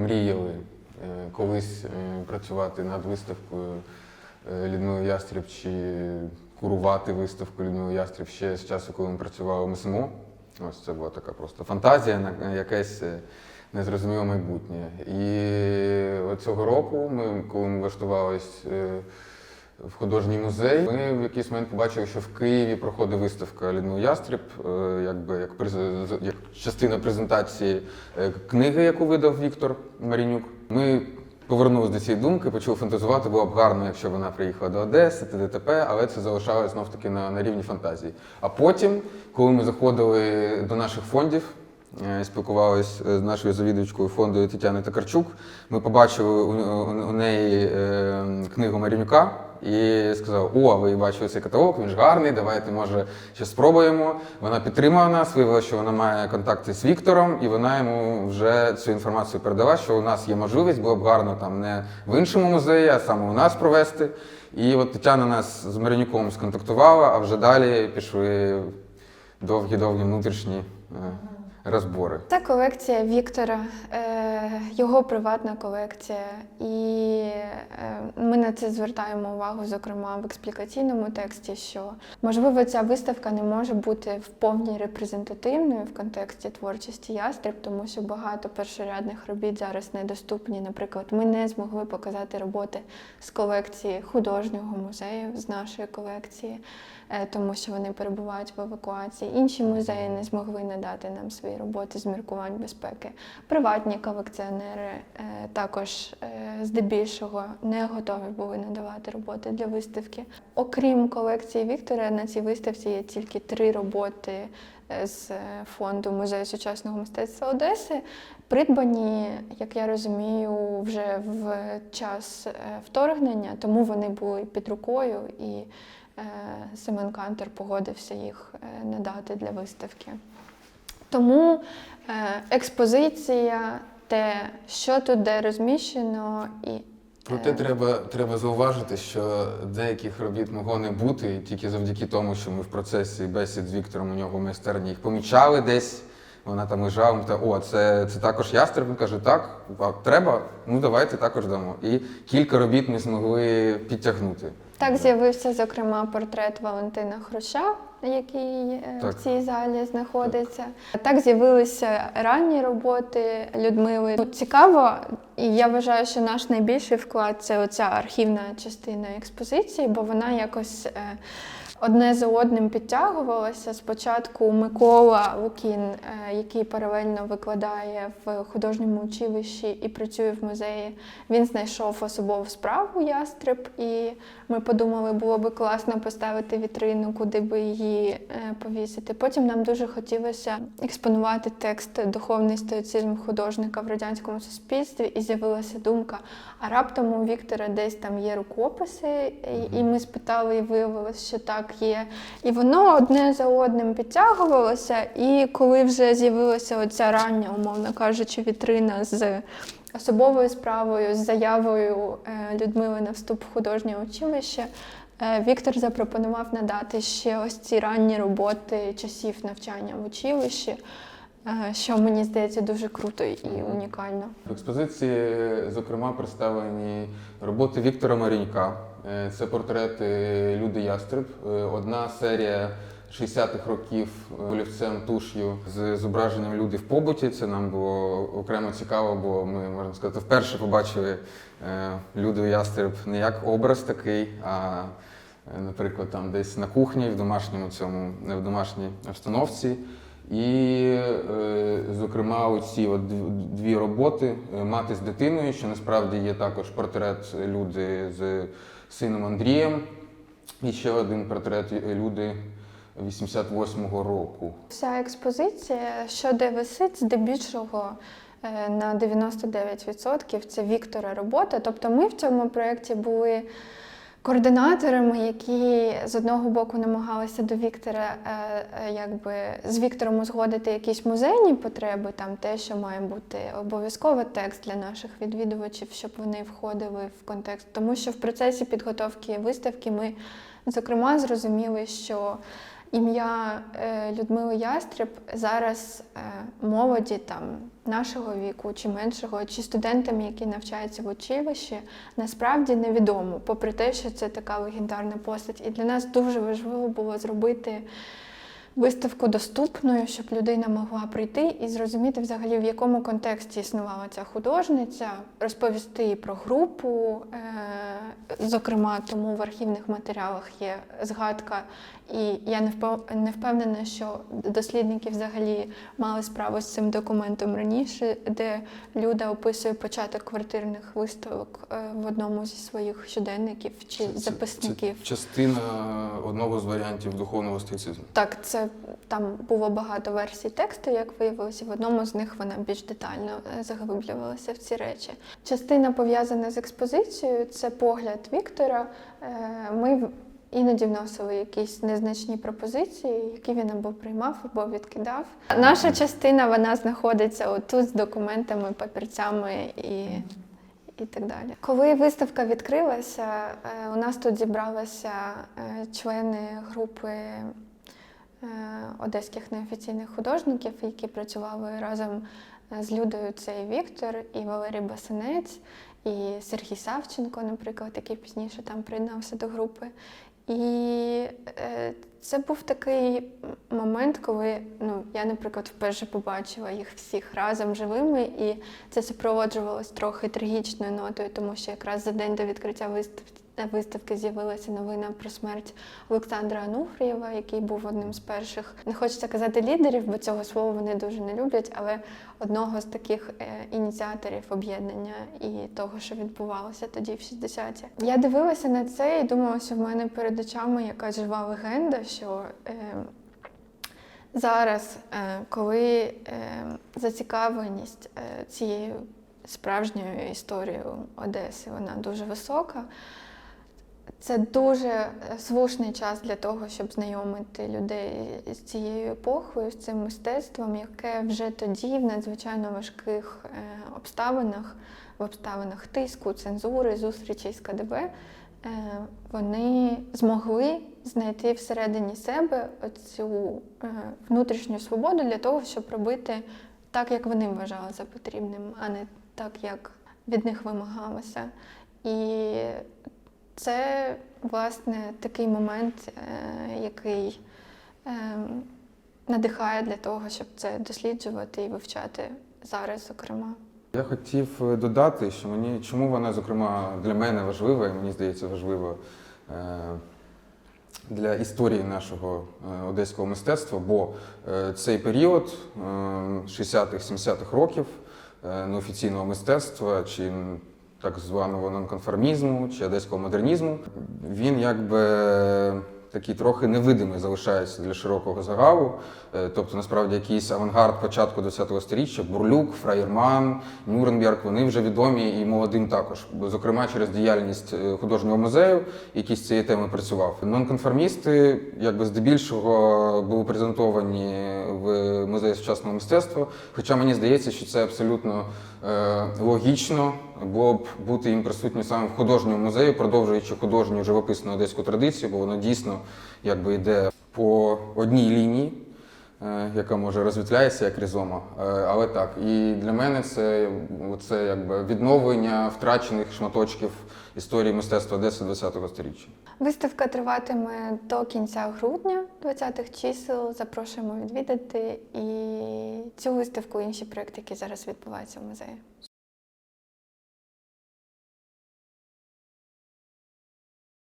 Мріяли е, колись е, працювати над виставкою е, Людмили Ястріб чи курувати виставку Людмили Ястріб ще з часу, коли ми працювали в МСМО. Ось це була така просто фантазія на якесь незрозуміле майбутнє. І цього року, ми, коли ми влаштувались е, в художній музей, ми в якийсь момент побачили, що в Києві проходить виставка Людмили Ястріб, е, якби як, як частина презентації е, книги, яку видав Віктор Марінюк. Ми повернулися до цієї думки, почали фантазувати. Було б гарно, якщо вона приїхала до Одеси, т.д. але це залишалось знов таки на, на рівні фантазії. А потім, коли ми заходили до наших фондів. е, Спілкувалися з нашою завідувачкою фонду Тетяною Токарчук. Ми побачили у, неї книгу Марінюка і сказав: О, ви бачили цей каталог, він ж гарний, давайте, може, ще спробуємо. Вона підтримала нас, виявила, що вона має контакти з Віктором, і вона йому вже цю інформацію передала, що у нас є можливість, було б гарно там не в іншому музеї, а саме у нас провести. І от Тетяна нас з Марінюком сконтактувала, а вже далі пішли довгі-довгі внутрішні е, розбори. Це колекція Віктора, е, його приватна колекція, і е, ми на це звертаємо увагу, зокрема в експлікаційному тексті, що можливо ця виставка не може бути в повній репрезентативною в контексті творчості ястреб, тому що багато першорядних робіт зараз недоступні. Наприклад, ми не змогли показати роботи з колекції художнього музею з нашої колекції, е, тому що вони перебувають в евакуації. Інші музеї не змогли надати нам свої роботи з міркувань безпеки. Приватні колекціонери е, також е, здебільшого не готові були надавати роботи для виставки. Окрім колекції Віктора, на цій виставці є тільки три роботи е, з фонду музею сучасного мистецтва Одеси, придбані, як я розумію, вже в час вторгнення, тому вони були під рукою, і Семен Кантор погодився їх надати для виставки. Тому експозиція, те, що тут де розміщено, і Проте е, треба, треба зауважити, що деяких робіт могло не бути тільки завдяки тому, що ми в процесі бесід з Віктором у нього в майстерні їх помічали десь. Вона там лежала, ми та о, це, це також ястреб. Він каже, так, треба, ну давайте також дамо. І кілька робіт ми змогли підтягнути. Так з'явився, зокрема, портрет Валентина Хруща, який е, Так. в цій залі знаходиться. Так з'явилися ранні роботи Людмили. Ну, Цікаво, і я вважаю, що наш найбільший вклад це оця архівна частина експозиції, бо вона якось. Одне за одним підтягувалося. Спочатку Микола Лукін, е, який паралельно викладає в художньому училищі і працює в музеї. Він знайшов особову справу ястреб, і ми подумали, було би класно поставити вітрину, куди би її е, повісити. Потім нам дуже хотілося експонувати текст Духовний стоїцизм художника в радянському суспільстві, і з'явилася думка: а раптом у Віктора десь там є рукописи, і, і ми спитали, і виявилось, що так є. І воно одне за одним підтягувалося. І коли вже з'явилася оця рання, умовно кажучи, вітрина з особовою справою, з заявою е, Людмили на вступ в художнє училище. е, Віктор запропонував надати ще ось ці ранні роботи часів навчання в училищі, е, що мені здається дуже круто і унікально. В експозиції, зокрема, представлені роботи Віктора Марінька. Е, Це портрети Люди Ястреб. Е, Одна серія 60-х років олівцем туш'ю з зображенням люди в побуті. Це нам було окремо цікаво, бо ми, можна сказати, вперше побачили е, Люду Ястреб не як образ такий, а наприклад, там десь на кухні, в домашньому цьому, в домашній обстановці. І, е, зокрема, оці от дві роботи е, Мати з дитиною, що насправді є також портрет люди з сином Андрієм, і ще один портрет люди 88-го року. Вся експозиція, що де висить, здебільшого е, на 99% це Віктора робота. Тобто ми в цьому проєкті були координаторами, які з одного боку намагалися до Віктора, е, е, якби з Віктором узгодити якісь музейні потреби, там те, що має бути обов'язково текст для наших відвідувачів, щоб вони входили в контекст. Тому що в процесі підготовки виставки ми, зокрема, зрозуміли, що ім'я е, Людмили Ястреб зараз е, молоді там нашого віку чи меншого, чи студентам, які навчаються в училищі, насправді невідомо, попри те, що це така легендарна постать. І для нас дуже важливо було зробити виставку доступною, щоб людина могла прийти і зрозуміти взагалі, в якому контексті існувала ця художниця, розповісти про групу. Е, зокрема, тому в архівних матеріалах є згадка, і я не впевнена, що дослідники взагалі мали справу з цим документом раніше, де Люда описує початок квартирних виставок е, в одному зі своїх щоденників чи Це- це- записників. Це частина одного з варіантів духовного стоїцизму. Так, це там було багато версій тексту, як виявилося. В одному з них вона більш детально е, заглиблювалася в ці речі. Частина пов'язана з експозицією це погляд Віктора. Е, Ми іноді вносили якісь незначні пропозиції, які він або приймав, або відкидав. Наша частина вона знаходиться отут з документами, папірцями і. І так далі. Коли виставка відкрилася, е, у нас тут зібралися члени групи одеських неофіційних художників, які працювали разом е, з Людою. Це і Віктор, і Валерій Басинець, і Сергій Савченко, наприклад, який пізніше там приєднався до групи. І е, це був такий момент, коли ну, я, наприклад, вперше побачила їх всіх разом живими, і це супроводжувалось трохи трагічною нотою, тому що якраз за день до відкриття вистав... виставки з'явилася новина про смерть Олександра Ануфрієва, який був одним з перших, не хочеться казати лідерів, бо цього слова вони дуже не люблять, але одного з таких е, ініціаторів об'єднання і того, що відбувалося тоді в 60-ті. Я дивилася на це і думала, що в мене перед очами якась жива легенда, що е, зараз, е, коли зацікавленість цією справжньою історією Одеси, вона дуже висока. Це дуже е, слушний час для того, щоб знайомити людей з цією епохою, з цим мистецтвом, яке вже тоді, в надзвичайно важких е, обставинах, в обставинах тиску, цензури, зустрічей з КДБ, е, вони змогли знайти всередині себе цю внутрішню свободу для того, щоб робити так, як вони вважали за потрібним, а не так, як від них вимагалося. І це, власне, такий момент, е, який е, надихає для того, щоб це досліджувати і вивчати зараз, зокрема. Я хотів е, додати, що мені чому вона, зокрема, для мене важлива, і мені здається, важлива е, для історії нашого одеського мистецтва, бо цей період е, 60-х, 70-х років неофіційного мистецтва чи так званого нонконформізму чи одеського модернізму, він якби такий трохи невидимий залишається для широкого загалу. Е, Тобто, насправді, якийсь авангард початку ХХ століття, Бурлюк, Фраєрман, Нюрнберг, вони вже відомі і молодим також. Зокрема, через діяльність е, художнього музею, який з цієї теми працював. Нонконформісти, якби здебільшого, були презентовані в музеї сучасного мистецтва. Хоча мені здається, що це абсолютно е, логічно було б бути їм присутнім саме в художньому музеї, продовжуючи художню живописну одеську традицію, бо воно дійсно якби йде по одній лінії, е, яка може розвітляється як різома. Е, Але так, і для мене це, це якби відновлення втрачених шматочків історії мистецтва Одеси ХХ століття. Виставка триватиме до кінця грудня 20-х чисел. Запрошуємо відвідати і цю виставку, інші проекти, які зараз відбуваються в музеї.